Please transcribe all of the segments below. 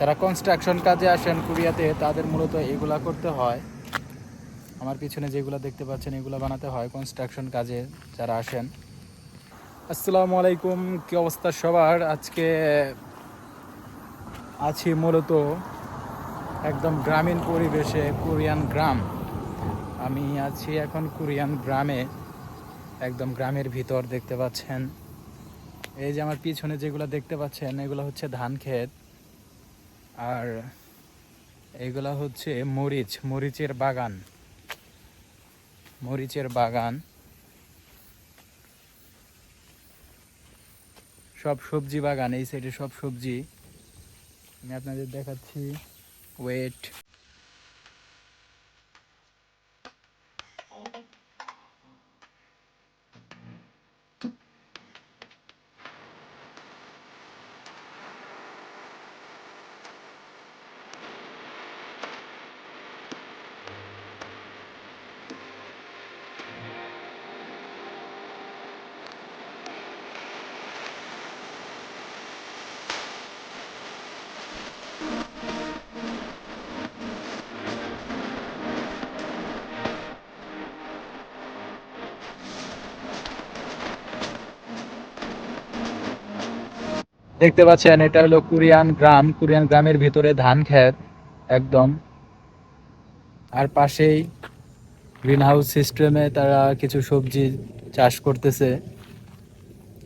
যারা কনস্ট্রাকশন কাজে আসেন কোরিয়াতে, তাদের মূলত এগুলা করতে হয়। আমার পিছনে যেগুলো দেখতে পাচ্ছেন, এগুলো বানাতে হয় কনস্ট্রাকশন কাজে যারা আসেন। আসসালামু আলাইকুম, কি অবস্থা সবার? আজকে আছি মূলত একদম গ্রামীণ পরিবেশে, কোরিয়ান গ্রাম। আমি আছি এখন কোরিয়ান গ্রামে, একদম গ্রামের ভিতর দেখতে পাচ্ছেন। এই যে আমার পিছনে যেগুলো দেখতে পাচ্ছেন, এগুলো হচ্ছে ধান ক্ষেত। আর এগুলা হচ্ছে মরিচ, মরিচের বাগান। মরিচের বাগান। সব সবজি বাগান, এই সাইডে সব সবজি। আমি আপনাদের দেখাচ্ছি। ওয়েট দেখতে পাচ্ছেন এটা হলো কোরিয়ান গ্রাম কোরিয়ান গ্রামের ভিতরে ধান ক্ষেত একদম আর পাশেই গ্রিন হাউস সিস্টেমে তারা কিছু সবজি চাষ করতেছে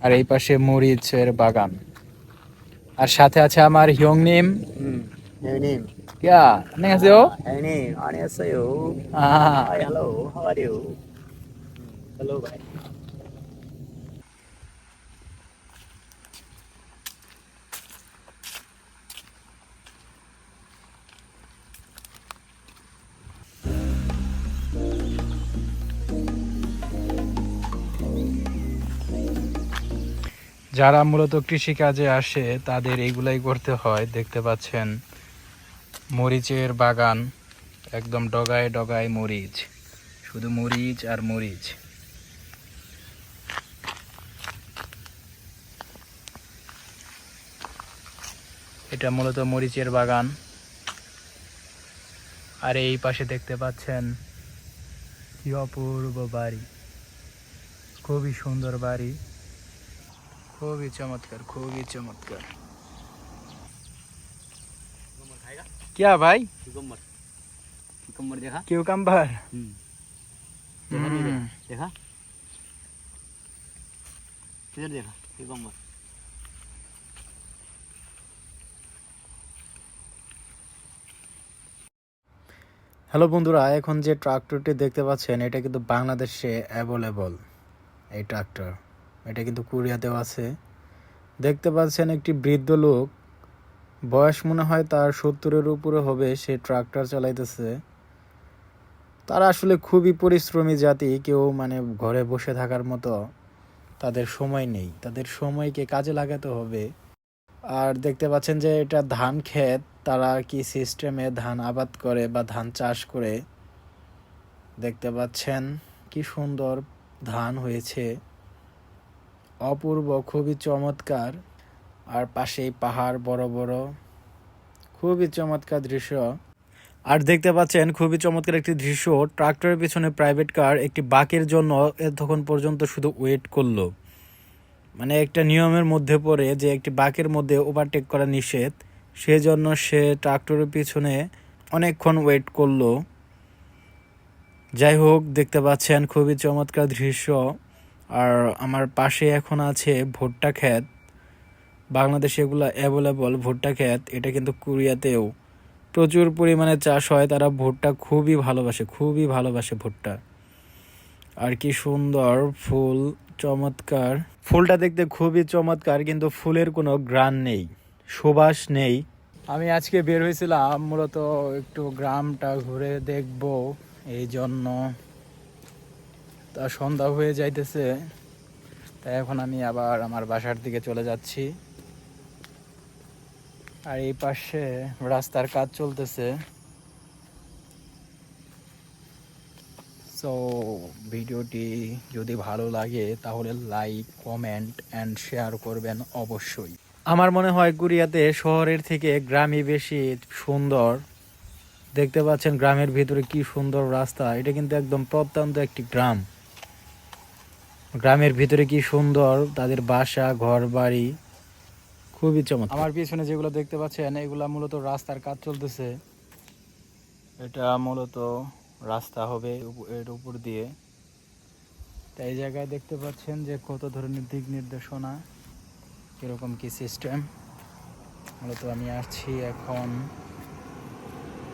আর এই পাশে মরিচের বাগান আর সাথে আছে আমার হিয়ংনিম 음, 형님. কিয়া 안녕하세요 형님, 안녕하세요. আহ Hi, hello. How are you? Hello, bye. যারা মূলত কৃষিকাজে আসে, তাদের এইগুলাই করতে হয়। দেখতে পাচ্ছেন, মরিচের বাগান, একদম ডগায় ডগায় মরিচ। শুধু মরিচ আর মরিচ। এটা মূলত মরিচের বাগান। আর এই পাশে দেখতে পাচ্ছেন, কি অপূর্ব বাড়ি। খুবই সুন্দর বাড়ি। খুবই চমৎকার খুবই চমৎকার किकम्बर खाएगा क्या भाई किकम्बर किकम्बर देखा क्यूकम्बर हम्म देखा नहीं हम्म। देखा देखा किधर देखा किकम्बर হ্যালো বন্ধুরা এখন যে ট্রাক্টরটি দেখতে পাচ্ছেন এটা কিন্তু বাংলাদেশে অ্যাভেলেবল এই ট্রাক্টর এটা কিন্তু কোরিয়াতেও আছে। দেখতে পাচ্ছেন একটি বৃদ্ধ লোক, বয়স মনে হয় তার সত্তরের উপরে হবে, সে ট্রাক্টর চালাইতেছে। তারা আসলে খুবই পরিশ্রমী জাতি, কেউ মানে ঘরে বসে থাকার মতো তাদের সময় নেই। তাদের সময়কে কাজে লাগাতে হবে। আর দেখতে পাচ্ছেন যে এটা ধান ক্ষেত, তারা কি সিস্টেমে ধান আবাদ করে বা ধান চাষ করে। দেখতে পাচ্ছেন কি সুন্দর ধান হয়েছে। অপূর্ব, খুবই চমৎকার। আর পাশেই পাহাড়, বড় বড়। খুবই চমৎকার দৃশ্য। আর দেখতে পাচ্ছেন, খুবই চমৎকার একটি দৃশ্য। ট্রাক্টরের পিছনে প্রাইভেট কার একটি বাকের জন্য এতক্ষণ পর্যন্ত শুধু ওয়েট করল। মানে একটা নিয়মের মধ্যে পড়ে যে একটি বাকের মধ্যে ওভারটেক করা নিষেধ। সেজন্য সে ট্রাক্টরের পিছনে অনেকক্ষণ ওয়েট করল। যাই হোক, দেখতে পাচ্ছেন, খুবই চমৎকার দৃশ্য। আর আমার পাশে এখন আছে ভুট্টা ক্ষেত। বাংলাদেশে এগুলো অ্যাভেলেবল ভুট্টা ক্ষেত, এটা কিন্তু কোরিয়াতেও। প্রচুর পরিমাণে চাষ হয়, তারা ভুট্টা খুবই ভালোবাসে খুবই ভালোবাসে ভুট্টা। আর কি সুন্দর ফুল, চমৎকার। ফুলটা দেখতে খুবই চমৎকার, কিন্তু ফুলের কোনো গ্রান নেই, সুবাস নেই। আমি আজকে বের হয়েছিলাম, মূলত একটু গ্রামটা ঘুরে দেখব, এই জন্য। তা সন্ধ্যা হয়ে যাইতেছে। তাই এখন আমি আবার আমার বাসার দিকে চলে যাচ্ছি। আর এই পাশে রাস্তার কাজ চলতেছে। সো ভিডিওটি যদি ভালো লাগে, তাহলে লাইক কমেন্ট অ্যান্ড শেয়ার করবেন অবশ্যই। আমার মনে হয় গুড়িয়াতে শহরের থেকে গ্রামই বেশি সুন্দর। দেখতে পাচ্ছেন গ্রামের ভিতরে কি সুন্দর রাস্তা। এটা কিন্তু একদম প্রত্যন্ত একটি গ্রাম। গ্রামের ভিতরে কি সুন্দর, তাদের বাসা ঘর বাড়ি খুবই চমৎকার। আমার পিছনে যেগুলো দেখতে পাচ্ছেন, এগুলা মূলত রাস্তার কাজ চলতেছে। এটা মূলত রাস্তা হবে এর উপর দিয়ে। তাই জায়গায় দেখতে পাচ্ছেন যে কত ধরনের দিক নির্দেশনা, কীরকম কি সিস্টেম মূলত আমি আসছি এখন।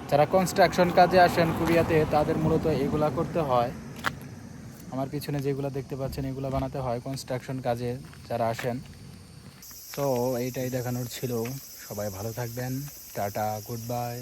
যারা কনস্ট্রাকশন কাজে আসেন কুরিয়াতে, তাদের মূলত এগুলা করতে হয়। আমার পিছনে যেগুলো দেখতে পাচ্ছেন, এগুলো বানাতে হয় কনস্ট্রাকশন কাজে যারা আসেন। তো এইটাই দেখানোর ছিল। সবাই ভালো থাকবেন। Tata good bye